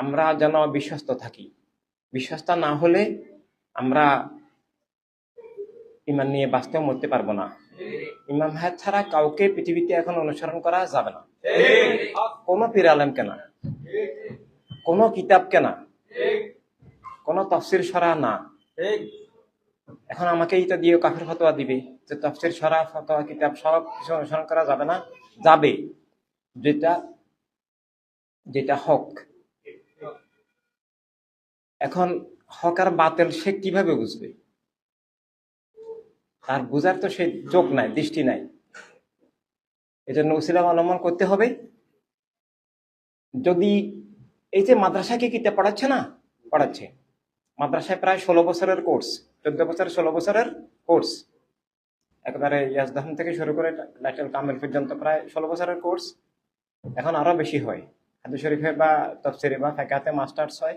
আমরা যেন বিশ্বস্ত থাকি। বিশ্বস্ত না হলে আমরা ইমান নিয়ে বাঁচতেও মরতে পারব না। ইমাম হায়াত ছাড়া কাউকে পৃথিবীতে এখন অনুসরণ করা যাবে না। কোনো পীর আলেম কেনা, কোনো কিতাব কেনা, কোনো তফসির সরা না। এখন আমাকে এটা দিয়ে কাফের ফতোয়া দিবে যে তফসির, সরা, ফতোয়া, কিতাব সব কিছু অনুসরণ করা যাবে না, যাবে। যেটা যেটা হক। এখন হক আর বাতেল সে কীভাবে বুঝবে? তার বুঝার তো সে চোখ নাই, দৃষ্টি নাই। এজন্য উসিলা অবলম্বন করতে হবে। যদি এই যে মাদ্রাসাকে কিতাব পড়াচ্ছে না, পড়াচ্ছে। মাদ্রাসায় প্রায় ষোলো বছরের কোর্স, চোদ্দ বছর, ষোলো বছরের কোর্স। একেবারে ইয়াজদাহান থেকে শুরু করে লাইটাল কামেল পর্যন্ত প্রায় ষোলো বছরের কোর্স। এখন আরও বেশি হয়। হাদু শরীফে বা তফসিরে বা ফেকাতে মাস্টার্স হয়।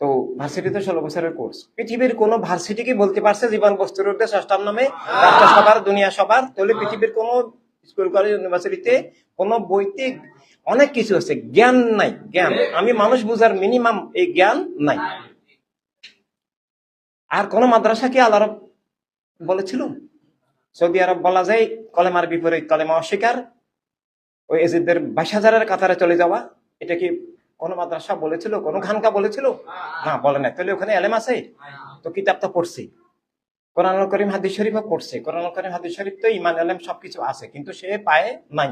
তো ভার্সিটিতে ষোলো বছরের কোর্স। পৃথিবীর কোন ভার্সিটি কি বলতে পারছে জীবন বস্তুর উদ্দেশ্য ষষ্ঠাম নামে রাষ্ট্র সবার দুনিয়া সবার তাহলে পৃথিবীর কোন স্কুল কলেজ ইউনিভার্সিটিতে কোন বইতে অনেক কিছু আছে। জ্ঞান নাই, জ্ঞান। আমি মানুষ বুঝার মিনিমাম এই জ্ঞান নাই। আর কোন মাদ্রাসা কি আল্লাহ বলেছিল? সৌদি আরব বলা যায়, কলেমার বিপরীত, কলেমা অস্বীকার। ওই এজিদদের বাইশ হাজারের কাতারে চলে যাওয়া, এটা কি কোন মাদ্রাসা বলেছিল, কোন খানকা বলেছিল? না, বলে নাই। তাহলে ওখানে এলেম আছে? তো কিতাব তো পড়ছি। কোরআন করিম, হাদিস শরীফও পড়ছে। কোরআন করিম, হাদিস শরীফ তো ইমান, এলেম সবকিছু আছে, কিন্তু সে পায়ে নাই।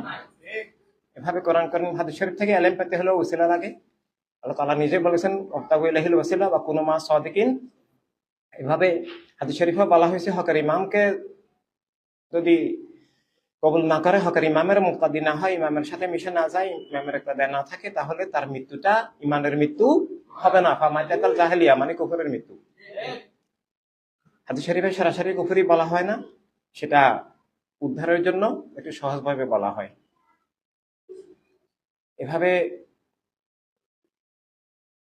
এভাবে কোরআন করিম, হাদিস শরীফ থেকে এলেম পেতে হলেও উসিলা লাগে। আল্লাহ তালা নিজে বলেছেন অক্তাবুল ওসিলা বা কোনো মা সদিকিন। এভাবে হাদিস শরীফে বলা হয়েছে, হকার ইমামকে যদি কবুল না করে হকার ইমামের মুক্তাদি না হয়, ইমামের সাথে মিশে না যায়, ইমামের একটা না থাকে, তাহলে তার মৃত্যুটা ইমানের মৃত্যু হবে না। জাহেলিয়া মানে কুফরের মৃত্যু। হাদিস শরীফে সরাসরি কুফরি বলা হয় না, সেটা উদ্ধারের জন্য একটু সহজভাবে বলা হয়। এভাবে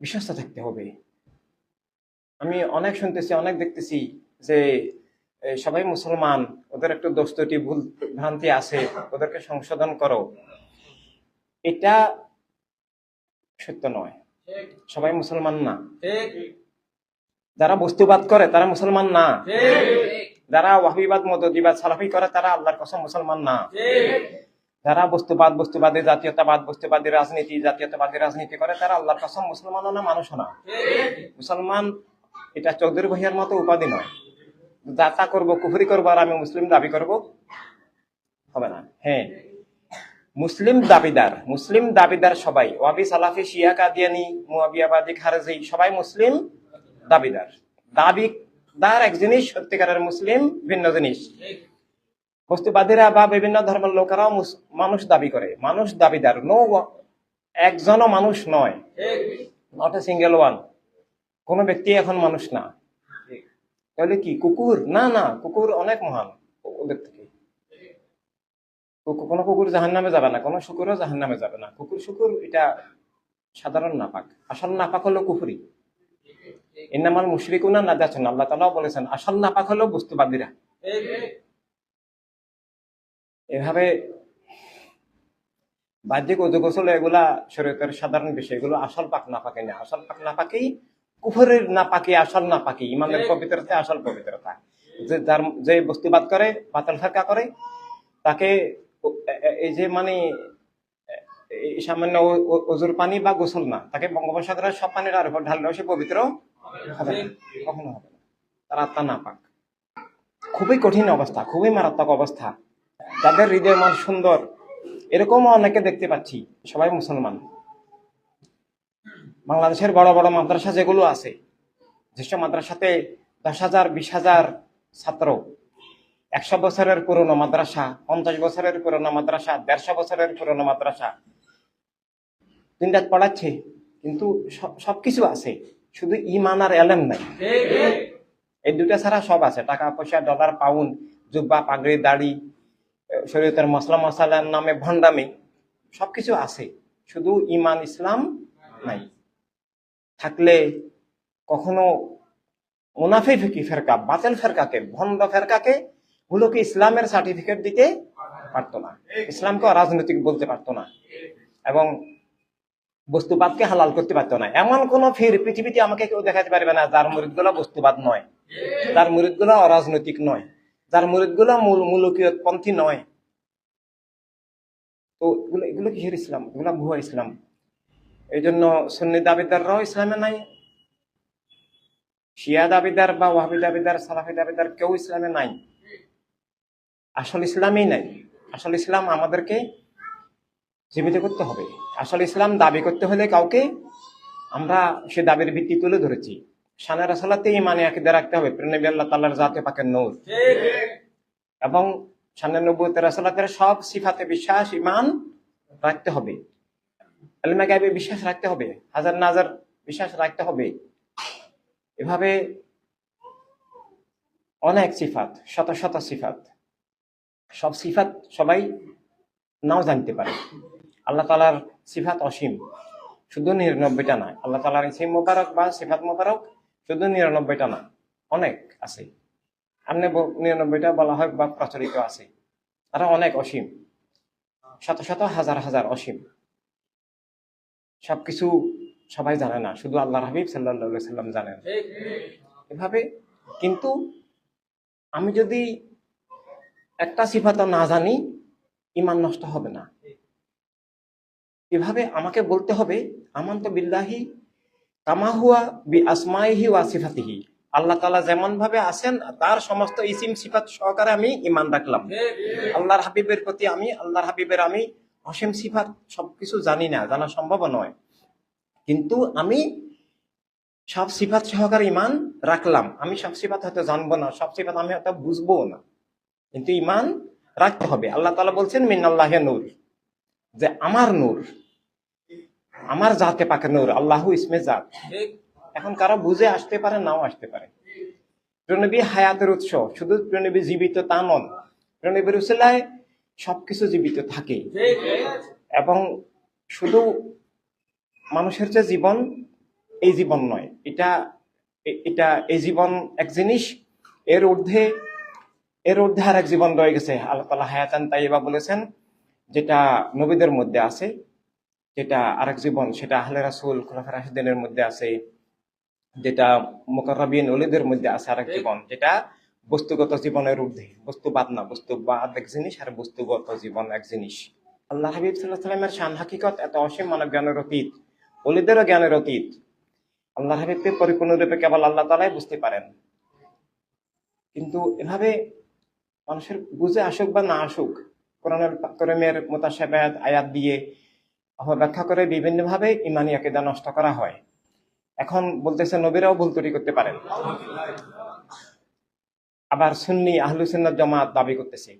বিশ্বস্ত থাকতে হবে। আমি অনেক শুনতেছি, অনেক দেখতেছি যে সবাই মুসলমান ওদের একটু দোস্তটি ভুল ভ্রান্তি আছে ওদেরকে সংশোধন করো। এটা সত্য নয়। সবাই মুসলমান না। যারা বস্তুবাদ করে তারা মুসলমান না। যারা ওয়াহিবাদ মদদিবাদ সালাফি করে তারা আল্লাহর কসম মুসলমান না। যারা বস্তুবাদ বস্তুবাদী জাতীয়তাবাদ বস্তুবাদী রাজনীতি জাতীয়তাবাদী রাজনীতি করে তারা আল্লাহর কসম মুসলমানও না মানুষও না। মুসলমান এটা চৌধুরী ভাইয়ার মতো উপাধি নয়। যা তা করব কুফরি করব আর আমি মুসলিম দাবি করব? হবে না। হ্যাঁ। মুসলিম দাবিদার মুসলিম দাবিদার সবাই। ওয়াবি সালাফি শিয়া কাদিয়ানি মুয়াবিয়াবাদী খারেজি সবাই মুসলিম দাবিদার। দাবি দাবিদার এক জিনিস সত্যিকারের মুসলিম ভিন্ন জিনিস। বস্তুবাদীরা বা বিভিন্ন ধর্মের লোকেরাও মানুষ দাবি করে। মানুষ দাবিদার। নো একজনও মানুষ নয়। নট এ সিঙ্গেল ওয়ান কোন ব্যক্তি এখন মানুষ না। তাহলে কি? কুকুর? না না, কুকুর অনেক মহান ওদের থেকে। কোনো কুকুর জাহান নামে যাবে না কোনো শুকুরও জাহান নামে যাবে না। কুকুর শুকুর, এটা সাধারণ নাপাক। আসল নাপাক হলো কুফুরি। ইন্নামাল মুশরিকুনা না যাচ্ছেন আল্লাহ তালাও বলেছেন, আসল নাপাক হলো বস্তুবাদীরা। এভাবে বাহ্যিক অজু গোসল এগুলা শরীয়তের সাধারণ বিষয়। এগুলো আসল পাক না পাকে না আসল পাক না পাকেই কুফরের না পাকে আসল না পাকে ইমানের পবিত্রতা আসল পবিত্রতা। যে যার যে বস্তুবাদ করে বাতাল ফাঁকা করে তাকে এই যে মানে সামান্য ও- ও- পানি বা গোসল না তাকে বঙ্গোপসাগরের সব পানির আর উপর ঢাললেও সে পবিত্র হবে না। কখনো হবে না। তার আত্মা না পাক খুবই কঠিন অবস্থা খুবই মারাত্মক অবস্থা। যাদের হৃদয় মন সুন্দর এরকমও অনেকে দেখতে পাচ্ছি সবাই মুসলমান। বাংলাদেশের বড় বড় মাদ্রাসা যেগুলো আছে যেসব মাদ্রাসাতে দশ হাজার, বিশ হাজার ছাত্র, একশো বছরের পুরনো মাদ্রাসা, পঞ্চাশ বছরের পুরনো মাদ্রাসা, দেড়শো বছরের পুরনো মাদ্রাসা। দিন রাত পড়াচ্ছে, কিন্তু সব- সবকিছু আছে, শুধু ইমান আর এলেম নাই। এই দুটা ছাড়া সব আছে, টাকা পয়সা, ডলার, পাউন্ড, জুব্বা, পাগড়ি, দাড়ি শরীয়তের মশলা মশালার নামে ভণ্ডামি, সবকিছু আছে, শুধু ইমান, ইসলাম নাই। থাকলে কখনো মুনাফি ফিকি ফেরকা, বাতিল ফেরকাকে, ভণ্ড ফেরকাকে গুলোকে ইসলামের সার্টিফিকেট দিতে পারতো না। ইসলামকে রাজনৈতিক বলতে পারতো না এবং বস্তুবাদকে হালাল করতে পারতো না। এমন কোন ফির পৃথিবীতে আমাকে কেউ দেখাতে পারবে না যার মুরিদগুলো বস্তুবাদ নয়, যার মুরিদগুলো অরাজনৈতিক নয়, যার মুরিদগুলো মূল মূলকীয়পন্থী নয়। তো এগুলো এগুলো কিসের ইসলাম? এগুলো ভুয়া ইসলাম। এই জন্য সুন্নি দাবিদাররাও ইসলামে নাই? শিয়া দাবিদার বা ওয়াহাবি দাবিদার, সালাফি দাবিদার কেউ ইসলামে নাই? আসল ইসলামই নাই। আসল ইসলাম আমাদেরকে জীবিত করতে হবে। আসল ইসলাম দাবি করতে হলে কাউকে আমরা সে দাবির ভিত্তি তুলে ধরেছি। সানের আসলাতে ইমানে আকিদা রাখতে হবে। প্রেনবী আল্লাহ তাল্লার জাতে পাকের নূর। এবং সানের নব্বতের আসলাতের সব সিফাতে বিশ্বাস ইমান রাখতে হবে। আলমা গাইবে বিশ্বাস রাখতে হবে। হাজার নাজার বিশ্বাস রাখতে হবে। এভাবে অনেক সিফাত, শত শত সিফাত। সব সিফাত সবাই নাও জানতে পারে। আল্লাহ তালার সিফাত অসীম। শুধু নিরানব্বইটা না, আল্লাহ তালার ইসিম মোবারক বা সিফাত মোবারক শুধু নিরানব্বইটা না, অনেক আছে। আমনে নিরানব্বইটা বলা হয় বা প্রচলিত আছে। তারা অনেক অসীম। শত শত, হাজার হাজার অসীম। সবকিছু সবাই জানে না শুধু আল্লাহ হাবিব সাল্লাহ সাল্লাম জানেন। এভাবে কিন্তু আমি যদি একটা সিফাত না জানি ইমান নষ্ট হবে না। এভাবে আমাকে বলতে হবে আমান তো বিল্লাহি কামাহুয়া বি আসমাইহি ওয়া সিফাতিহি। আল্লাহ তাআলা যেমন ভাবে আছেন তার সমস্ত ইসিম সিফাত সহকারে আমি ইমান রাখলাম। আল্লাহর হাবিবের প্রতি আমি আল্লাহর হাবিবের আমি অসীম সিফাত সবকিছু জানি না, জানা সম্ভব নয়। কিন্তু আমি সব সিফাত সহকারে ইমান রাখলাম। আমি সব সিফাত হয়তো জানব না, সব সিফাত আমি হয়তো বুঝব না। কিন্তু ইমান রাখতে হবে। আল্লাহ তালা বলছেন, মিনাল্লাহ নূর যে আমার নূর, আমার জাতে পাকে নূর, আল্লাহু ইসমে জাত। এখন কারও বুঝে আসতে পারে, নাও আসতে পারে। প্রণবী হায়াতের উৎস। শুধু প্রণবী জীবিত তা নন। প্রণবীর উসিলায় সবকিছু জীবিত থাকে। এবং শুধু মানুষের যে জীবন এই জীবন নয় এটা এটা এই জীবন এক জিনিস এর ঊর্ধ্বে এর ঊর্ধ্বে আর এক জীবন রয়ে গেছে। আল্লাহ তালা হায়াতান তাইবা বলেছেন যেটা নবীদের মধ্যে আছে যেটা আরেক জীবন সেটা আহলে রাসুল খোলাফা রাশিদিনের মধ্যে আছে যেটা মোকাররাবিন ওলিদের মধ্যে আছে আরেক জীবন যেটা বস্তুগত জীবনের ঊর্ধ্বে। বস্তুবাদ না বস্তুবাদ এক জিনিস আর বস্তুগত জীবন এক জিনিস। আল্লাহ হাবিব সাল্লাহ শান হাকিকত এত অসীম মানব জ্ঞানের অতীত ওলিদেরও জ্ঞানের অতীত। আল্লাহ হাবিবকে পরিপূর্ণরূপে কেবল আল্লাহ তালাই বুঝতে পারেন। কিন্তু এভাবে মানুষের বুঝে আসুক বা না আসুক, কোরআনের করিমের মোতাসাবায়াত আয়াত দিয়ে ব্যাখ্যা করে বিভিন্নভাবে ইমানি আকিদা নষ্ট করা হয়। এখন বলতেছে নবীরাও ভুল তৈরি করতে পারেন। আবার সুন্নি আহলু সুন্নাত জামাত দাবি করতেছে।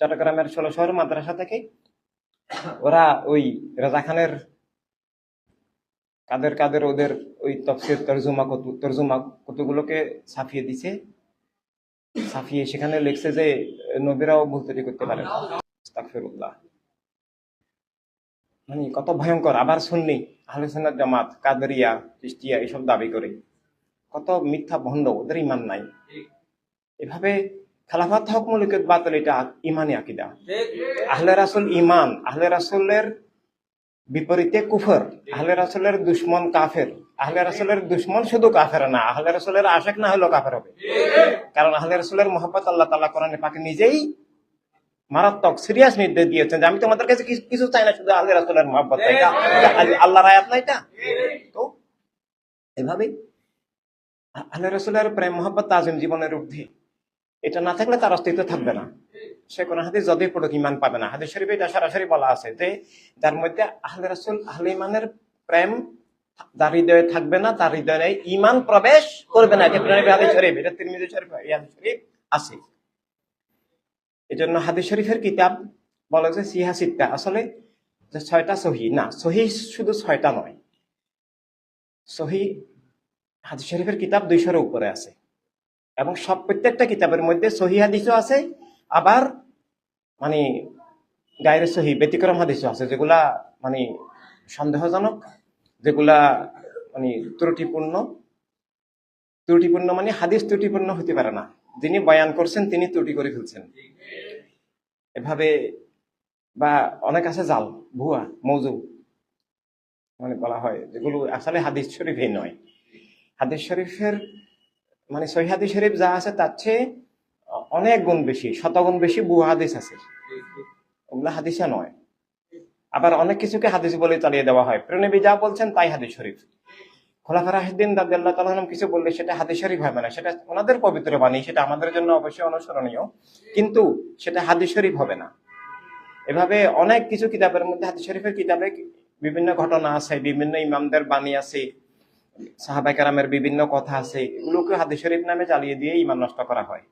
চট্টগ্রামের ষোলো শহর মাদ্রাসা থেকে ওরা ওই রাজা খানের কাদের কাদের ওদের ওই তফসির তর্জুমা কতু, তর্জুমা কতগুলোকে ছাপিয়ে দিছে। ছাপিয়ে সেখানে লিখছে যে, নবীরাও ভুল তৈরি করতে পারে মানে কত ভয়ঙ্কর। আবার শুননি আহলে সুন্নাত জামাত, কাদরিয়া চিস্তিয়া এসব দাবি করে। কত মিথ্যা ভণ্ড, ওদের ইমান নাই। এভাবে খেলাফাত হক মলিকত বাতল এটা ইমানি আকিদা। আহলে রাসুল ইমান আহলে রাসুলের বিপরীতে কুফর আহলে রাসুলের দুশ্মন কাফের আহলে রাসুলের দুশ্মন শুধু কাফের না আহলে রাসুলের আশেক না হলেও কাফের হবে। কারণ আহলে রাসুলের মোহাম্মত আল্লাহ তাল্লাহ কোরআনে পাকে নিজেই মারাত্মক সিরিয়াস নির্দেশ দিয়েছেন যে আমি তোমাদের কাছে কিছু- কিছু চাই না শুধু আল্লাহ রাসুলের মহব্বত চাই এটা। আল- আল্লাহর আয়াত না এটা? তো এভাবে আল্লাহ রসুলের প্রেম মোহাম্মত তাজিম জীবনের ঊর্ধ্বে। এটা না থাকলে তার অস্তিত্ব থাকবে না। সে কোন হাদিস যদি পড়ুক ইমান পাবে না। হাদিস শরীফে এটা সরাসরি বলা আছে যে যার মধ্যে আহলে রাসুল, আহলে ইমানের প্রেম যার হৃদয়ে থাকবে না, তার হৃদয়ে ইমান প্রবেশ করবে না। হাদিস শরীফ, এটা শরীফ শরীফ আছে। এই জন্য হাদিস শরীফের কিতাব সিহা আসলে ছয়টা সহি। না, সহি শুধু ছয়টা নয়। সহি হাদিস শরীফের কিতাব দুইশোর উপরে আছে। এবং সব প্রত্যেকটা কিতাবের মধ্যে সহি হাদিসও আছে, আবার মানে গায়ের সহি ব্যতিক্রম হাদিসও আছে, যেগুলা মানে সন্দেহজনক, যেগুলা মানে ত্রুটিপূর্ণ। ত্রুটিপূর্ণ মানে হাদিস ত্রুটিপূর্ণ হতে পারে না। যিনি বয়ান করছেন, তিনি ত্রুটি করে ফেলছেন। এভাবে বা অনেক আছে জাল, ভুয়া, মৌজু মানে বলা হয়, যেগুলো আসলে হাদিস শরীফই নয়। হাদিস শরীফের মানে সহি হাদিস শরীফ যা আছে, তার চেয়ে অনেক গুণ বেশি, শতগুণ বেশি বু হাদিস আছে। ওগুলো হাদিসে নয়। আবার অনেক কিছুকে হাদিস বলে চালিয়ে দেওয়া হয়। প্রণবী যা বলছেন তাই হাদিস শরীফ। খোলাফা রাহিদ্দিন দাদিয়াল্লাহ তালাম কিছু বললে সেটা হাদিস শরীফ হবে না সেটা ওনাদের পবিত্র বাণী, সেটা আমাদের জন্য অবশ্যই অনুসরণীয়। কিন্তু সেটা হাদিস শরীফ হবে না। এভাবে অনেক কিছু কিতাবের মধ্যে হাদিস শরীফের কিতাবে বিভিন্ন ঘটনা আছে, বিভিন্ন ইমামদের বাণী আছে। সাহাবাই কারামের বিভিন্ন কথা আছে, এগুলোকে হাদিস শরীফ নামে চালিয়ে দিয়ে ইমান নষ্ট করা হয়।